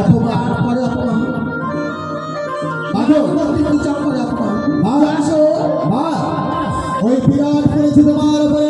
অপমান করে অপমান। আসো বিচার করে অপমান। মা আসো ওই বিরাট করেছে তোমার উপরে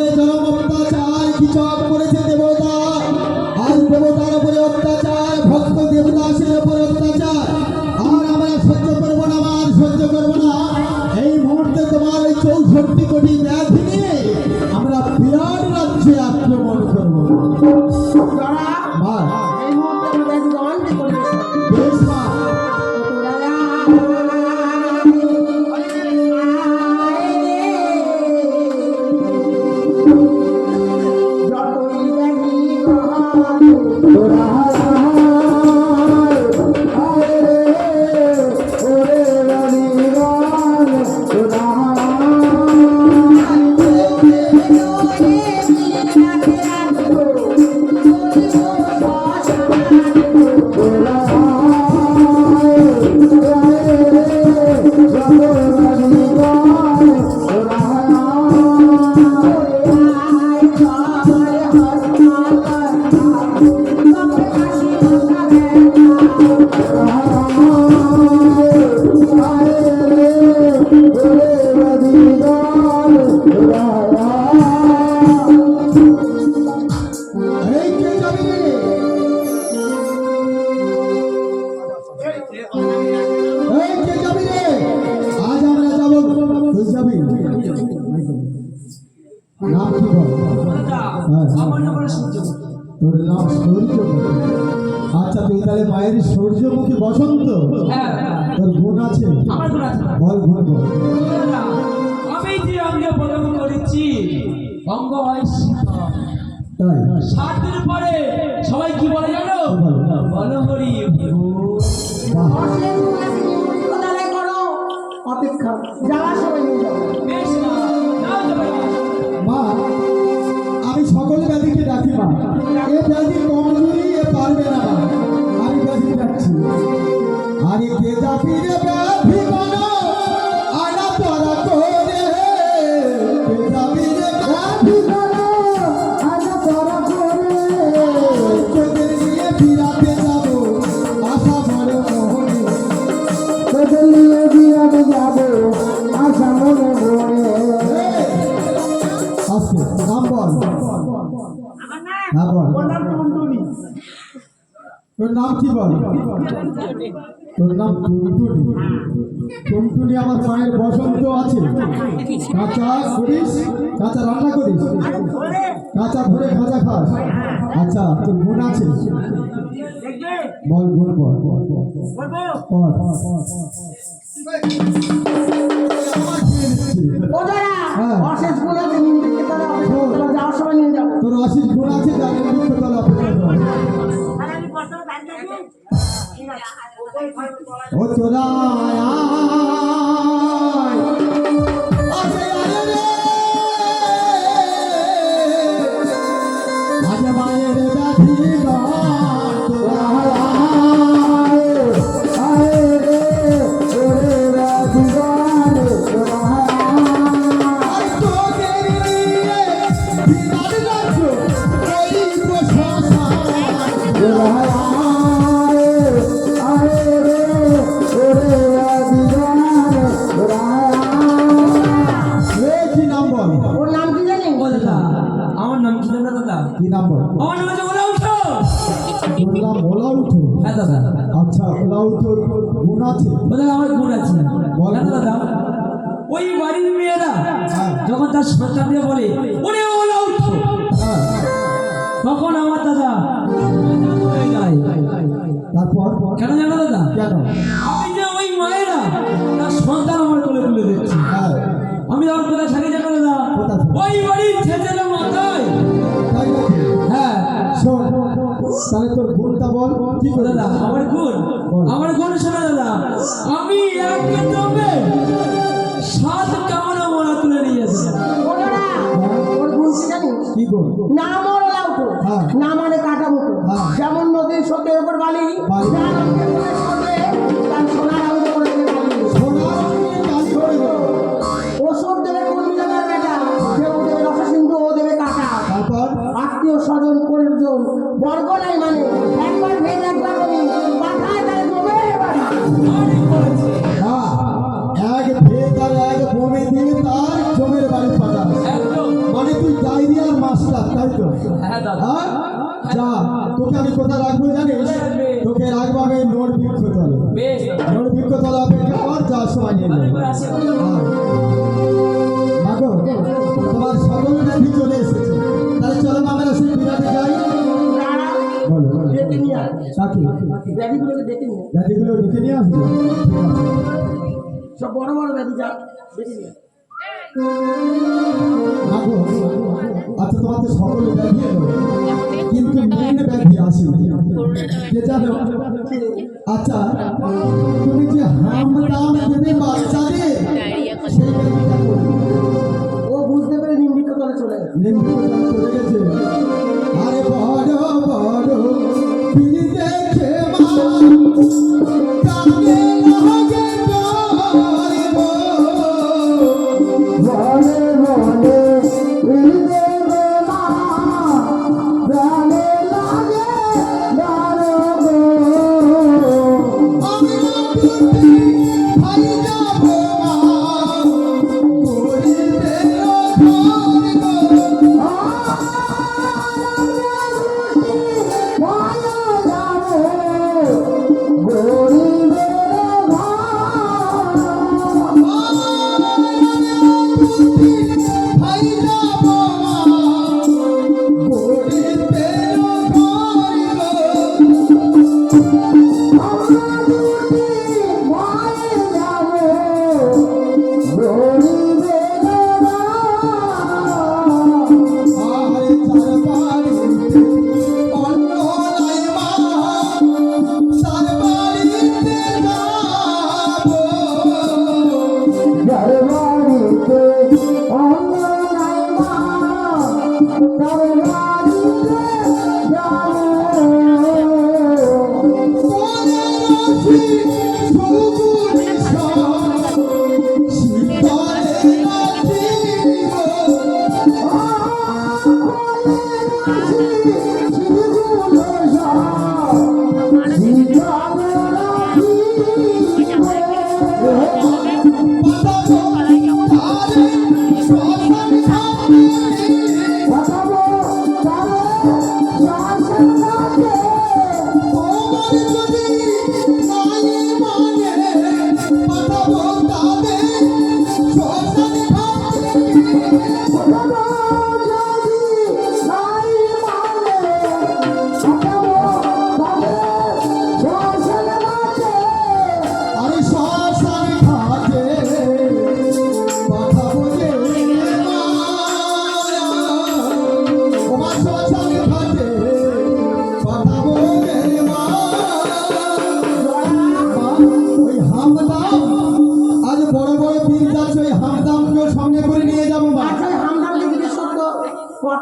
নাম সূর্যমুখী আচ্ছা তুই তাহলে মায়ের সূর্যমুখী বসন্ত। তোর গুণ আছে। বল গুণ বল আমি যে অঙ্গে প্রদান করেছি অঙ্গ হয় সাত দিন পরে সবাই কি বলে জানো বলো। অপেক্ষা। যাওয়ার ব্যাধি কমজোরি এ পারবে আমি ব্যাধি ডাকছি আরে কাঁচা করিস, কাঁচা রান্না করিস। কাঁচা ভরে খাজা খাস। আচ্ছা তোর গুণ আছে। বল গুণ বল। হ্যাঁ। অশেষ গুণ আছে, তারা যখন দিয়ে বলে ওরে ওলা উঠো। তখন আমার দাদা তারপর কেন জানো দাদা? কেন? আমি যে ওই মায়েরা তার সন্তান আমার কোলে তুলে দিচ্ছি। হ্যাঁ। আমি যখন কোথায় থাকি জানো দাদা? ওই বাড়ির ছেলের মাথায়। হ্যাঁ। শোন তাহলে তোর গুণটা বল কি করে দাদা আমার গুণ আমার গুণ শোনা দাদা। আমি এক দমে জানি কি তো। না মানে কাটা তো। যেমন নদীর সত্যের উপর বালি হ্যাঁ হ্যাঁ? যা তোকে আমি কোথায় রাখব জানিস? তোকে রাখব আমি নোট বৃক্ষ তলে নোট বৃক্ষ তলে অপেক্ষা কর যার সময় নিয়ে হ্যাঁ। মাগো তোমার সকল ব্যাধি চলে এসেছে। তাহলে চলো আমরা সেই বিরাটে যাই। ব্যাধিগুলোকে ডেকে নিয়ে আসব? সব বড় বড় ব্যাধি যা ডেকে নিয়ে আসে আচ্ছা তুমি যে হাম দাম দেবে বাচ্চাদের ও বুঝতে পেরে নিম্বিক্ষ করে চলে নিম্ন চলে গেছে।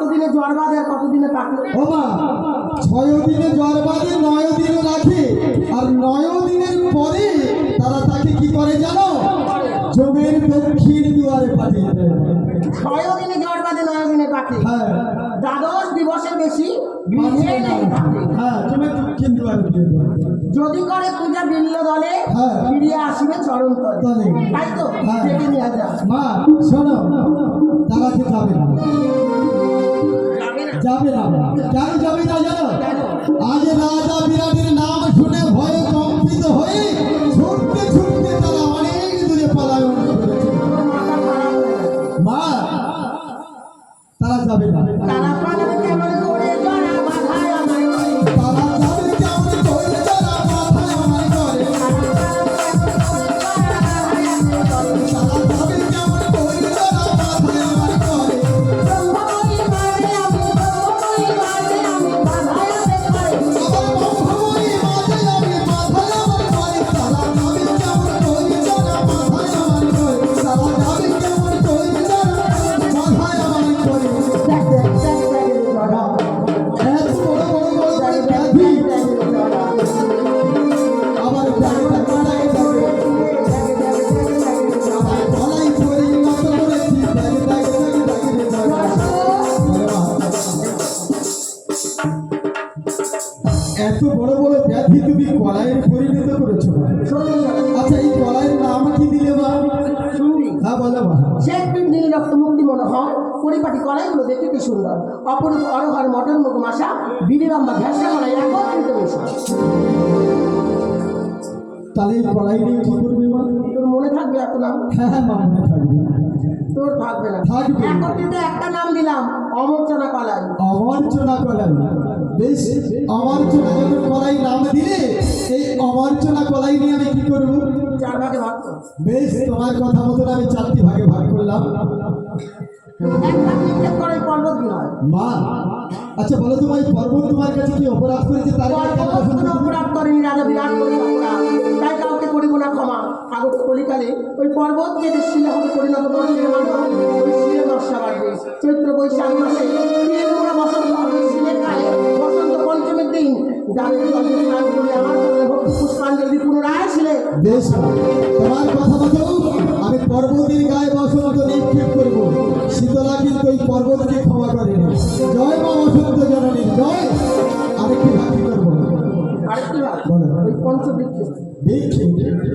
কতদিনে জ্বর বাঁধে আর কতদিনে পাকলো ও মা ছয় দিনে জ্বর বাঁধে নয় দিনে রাখে। আর নয় দিনের পরে তারা তাকে কি করে জানো? জমের দক্ষিণ দুয়ারে পাঠিয়ে দেয়। ছয় দিনে জ্বর বাঁধে নয় দিনে পাকে হ্যাঁ। দ্বাদশ দিবসের বেশি। হ্যাঁ যদি করে পূজা বিল্ল দলে হ্যাঁ। ফিরিয়ে আসবে চরণ তলে। তাই তো? হ্যাঁ। ডেকে নিয়ে যা। মা শোনো দাঁড়াতে যাবে না। যাবে না। কেন যাবে না জানো? আজ রাজা বিরাটের নাম শুনে ভয়ে কম্পিত হয়ে পরিপাটি কলাইগুলো দেখতে কি সুন্দর? অপরূপ অরহর মটর মুখ মাসা বিনিরম্বা ঘেঁষা কলাই একত্রিত মেশা তাহলে কলাই নিয়ে কি করবে তোর মনে থাকবে এত নাম? হ্যাঁ হ্যাঁ মনে থাকবে। তোর থাকবে না। থাকবে। একত্রিত একটা নাম দিলাম অমরচনা কলাই। অমার্জনা কলাই। বেশ অমার্জনা যখন কলাই নাম দিলে এই অমার্জনা কলাই নিয়ে আমি কি করব? চার ভাগে ভাগ বেশ তোমার কথা মতন আমি চারটি ভাগে ভাগ করলাম। মা আচ্ছা বলো তোমার এই পর্বত তোমার কাছে কি অপরাধ করেছে? তার জন্য কেন পর্বত পছন্দ কোনো করো? অপরাধ করেনি রাজা বিরাট করে তাই কাউকে করিব না ক্ষমা। আগত কলিকালে ওই পর্বতকে যে শিলা হবে পরিণত বর্ষের মানব ওই শিলে নকশা বাড়বে চৈত্র বৈশাখ মাসে শিলের বসন্ত হবে শিলের গায়ে বসন্ত পঞ্চমের দিন গ্রামের জলে স্নান করে আমার চরণে ভক্তি পুষ্পাঞ্জলি পুনরায় শিলে বেশ তোমার কথা মতো আমি পর্বতের গায়ে বসন্ত নিক্ষেপ পর্বতকে ক্ষমা করেনি জয় মা বসন্ত জননী জয়। আরেকটি ভাগ কি করব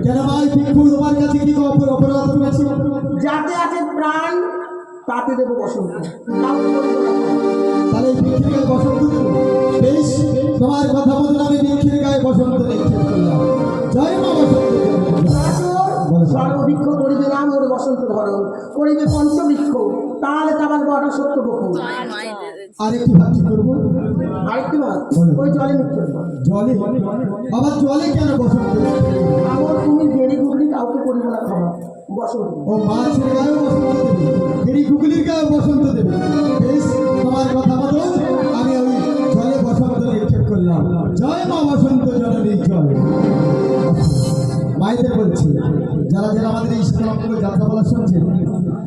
কেন মা ভিক্ষু তোমার কাছে কি অপর অপরাধ করেছে? যাতে আছে প্রাণ তাতে দেবো বসন্ত। তাহলে গায়ে বসন্ত বেশ তোমার কথা মতন আমি ভিক্ষের গায়ে বসন্ত নিক্ষেপ করলাম জয় মা বসন্ত। সর্ববৃক্ষ করিবে না মোর বসন্ত ধরন করিবে পঞ্চবৃক্ষ। তাহলে তাবার বড় সত্য বকুল আরেকটি ভাগ কি করব? আরেকটি ভাগ ওই জলে। জলে? আবার জলে কেন করব? আমার তুমি গেড়ি গুগলি কাউকে করিব না খাবার বসন্ত ও মাছের গায়ে বসন্ত দেবে। গিরি কুকুলির গায়ে বসন্ত দেবে।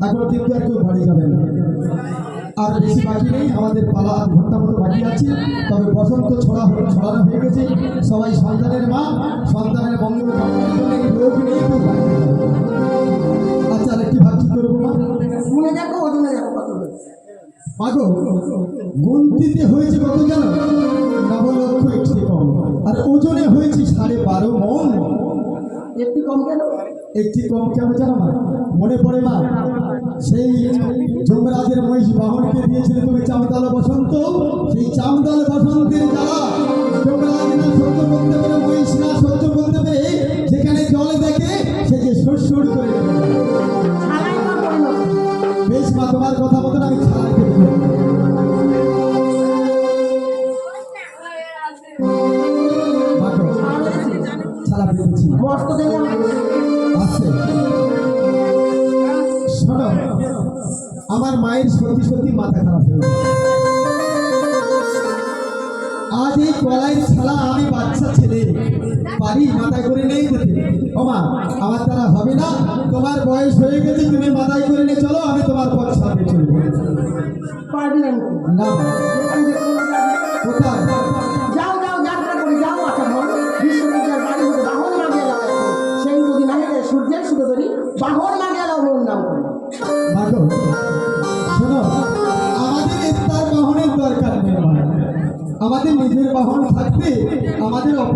এখনও কিন্তু আর কেউ বাড়ি যাবে না। আর বেশি বাকি নেই আমাদের পালা আধ ঘণ্টা মতো বাকি আছে। তবে বসন্ত ছড়া ছড়ানো হয়ে গেছে। সবাই সন্তানের মা সন্তানের মঙ্গল কামনার জন্য এই রোগ নিয়ে। আচ্ছা আরেকটি কি করব মা মনে দেখো দেখো গুনতিতে হয়েছে কত জানো নবলক্ষ একটি কম। আর ওজনে হয়েছে সাড়ে বারো মন। একটি কম কেন? একটি কম কেন জানো মনে পড়ে মা? সেই যমরাজের মহিষ বাহনকে দিয়েছিলে তুমি চামদাল বসন্ত। সেই চামদাল বসন্তের জ্বালা যমরাজ না সহ্য করতে পেরে, মহিষ না সহ্য করতে পেরে যেখানে জলে দেখে সে যে সুর করে। ছাড়াই না বেশ মা, তোমার কথা মতন আমি ছাড়াইতে পারি ছাড়া পেয়েছি মস্ত মাথা খারাপ হয়ে আজ এই কলাই ছাড়া আমি বাচ্চা ছেলে। পারি মাথায় করে নেই যেতে ওমা আমার দ্বারা হবে না? তোমার বয়স হয়ে গেছে তুমি মাথায় করে নিয়ে চলো আমি তোমার পথ সাথে চলবো। না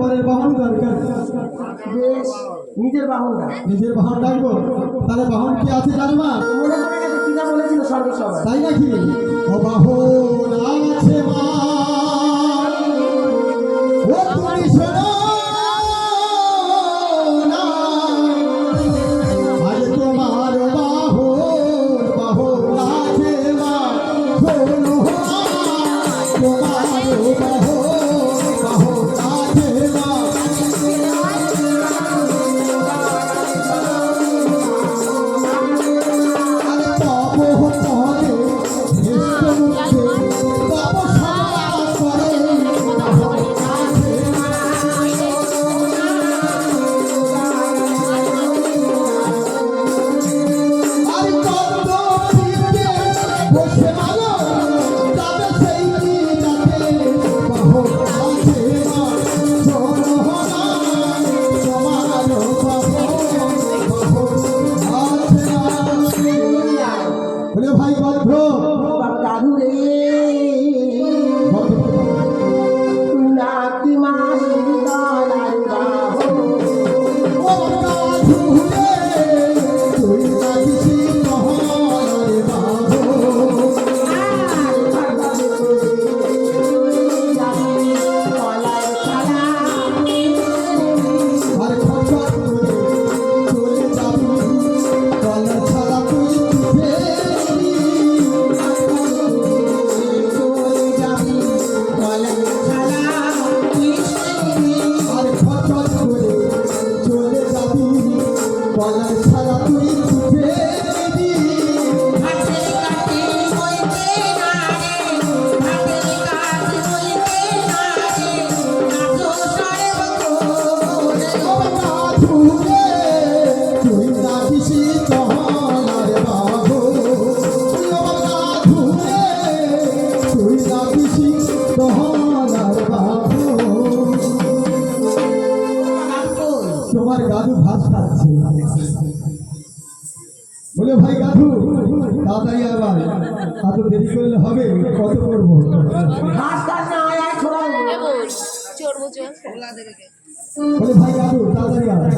অপরের বাহন দরকার। বেশ নিজের বাহনটা নিজের বাহন ডাকবো? তাহলে বাহন কি আছে জানো মা? মনে করে বলেছিল সর্বসভা তাই নাকি? ও বাহন আছে মা। aleluia. Olha a বলে ভাই গাধু তাড়াতাড়ি আবার। এত দেরি করলে হবে কত করব? চড়বো বলে ভাই গাধু তাড়াতাড়ি আবার।